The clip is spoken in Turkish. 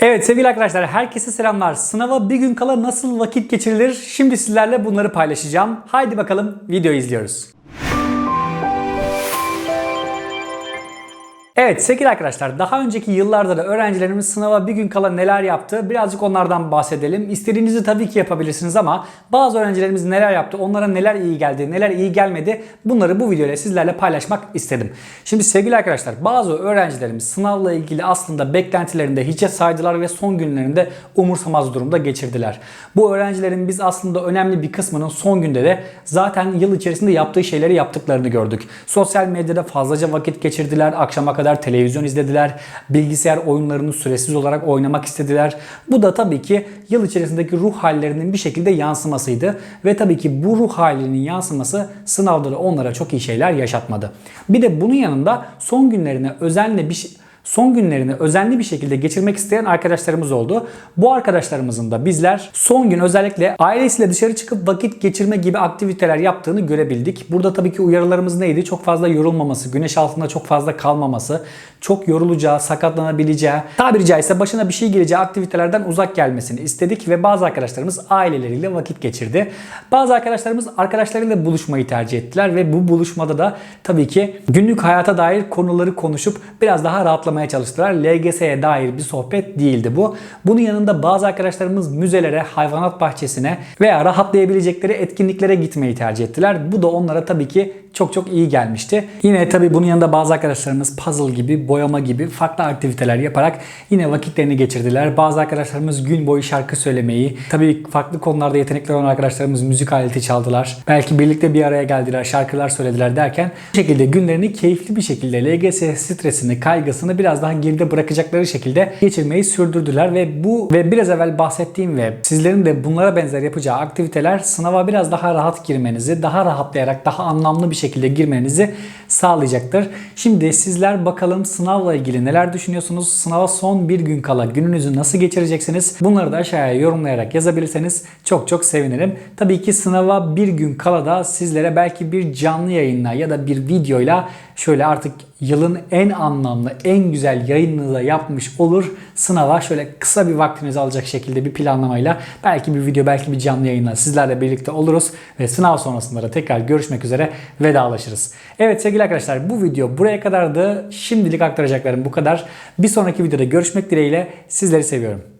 Evet sevgili arkadaşlar herkese selamlar. Sınava bir gün kala nasıl vakit geçirilir? Şimdi sizlerle bunları paylaşacağım. Haydi bakalım video izliyoruz. Evet sevgili arkadaşlar daha önceki yıllarda da öğrencilerimiz sınava bir gün kala neler yaptı birazcık onlardan bahsedelim. İstediğinizi tabii ki yapabilirsiniz ama bazı öğrencilerimiz neler yaptı, onlara neler iyi geldi, neler iyi gelmedi bunları bu videoyla sizlerle paylaşmak istedim. Şimdi sevgili arkadaşlar bazı öğrencilerimiz sınavla ilgili aslında beklentilerinde hiçe saydılar ve son günlerinde umursamaz durumda geçirdiler. Bu öğrencilerin biz aslında önemli bir kısmının son günde de zaten yıl içerisinde yaptığı şeyleri yaptıklarını gördük. Sosyal medyada fazlaca vakit geçirdiler, akşama kadar televizyon izlediler, bilgisayar oyunlarını süresiz olarak oynamak istediler. Bu da tabii ki yıl içerisindeki ruh hallerinin bir şekilde yansımasıydı ve tabii ki bu ruh halinin yansıması sınavda da onlara çok iyi şeyler yaşatmadı. Bir de bunun yanında son günlerine özenle bir şey son günlerini özenli bir şekilde geçirmek isteyen arkadaşlarımız oldu. Bu arkadaşlarımızın da bizler son gün özellikle ailesiyle dışarı çıkıp vakit geçirme gibi aktiviteler yaptığını görebildik. Burada tabii ki uyarılarımız neydi? Çok fazla yorulmaması, güneş altında çok fazla kalmaması, çok yorulacağı, sakatlanabileceği, tabiri caizse başına bir şey geleceği aktivitelerden uzak gelmesini istedik ve bazı arkadaşlarımız aileleriyle vakit geçirdi. Bazı arkadaşlarımız arkadaşlarıyla buluşmayı tercih ettiler ve bu buluşmada da tabii ki günlük hayata dair konuları konuşup biraz daha rahatlamaya çalıştılar. LGS'ye dair bir sohbet değildi bu. Bunun yanında bazı arkadaşlarımız müzelere, hayvanat bahçesine veya rahatlayabilecekleri etkinliklere gitmeyi tercih ettiler. Bu da onlara tabii ki çok çok iyi gelmişti. Yine tabii bunun yanında bazı arkadaşlarımız puzzle gibi, boyama gibi farklı aktiviteler yaparak yine vakitlerini geçirdiler. Bazı arkadaşlarımız gün boyu şarkı söylemeyi, tabii farklı konularda yetenekli olan arkadaşlarımız müzik aleti çaldılar. Belki birlikte bir araya geldiler, şarkılar söylediler derken bu şekilde günlerini keyifli bir şekilde LGS stresini, kaygısını biraz daha geride bırakacakları şekilde geçirmeyi sürdürdüler ve bu ve biraz evvel bahsettiğim ve sizlerin de bunlara benzer yapacağı aktiviteler sınava biraz daha rahat girmenizi, daha rahatlayarak, daha anlamlı bir şekilde girmenizi sağlayacaktır. Şimdi sizler bakalım sınavla ilgili neler düşünüyorsunuz? Sınava son bir gün kala gününüzü nasıl geçireceksiniz? Bunları da aşağıya yorumlayarak yazabilirseniz çok çok sevinirim. Tabii ki sınava bir gün kala da sizlere belki bir canlı yayınla ya da bir videoyla şöyle artık yılın en anlamlı, en güzel yayınını da yapmış olur. Sınava şöyle kısa bir vaktinizi alacak şekilde bir planlamayla belki bir video, belki bir canlı yayınla sizlerle birlikte oluruz ve sınav sonrasında da tekrar görüşmek üzere vedalaşırız. Evet sevgili arkadaşlar bu video buraya kadardı. Şimdilik aktaracaklarım bu kadar. Bir sonraki videoda görüşmek dileğiyle sizleri seviyorum.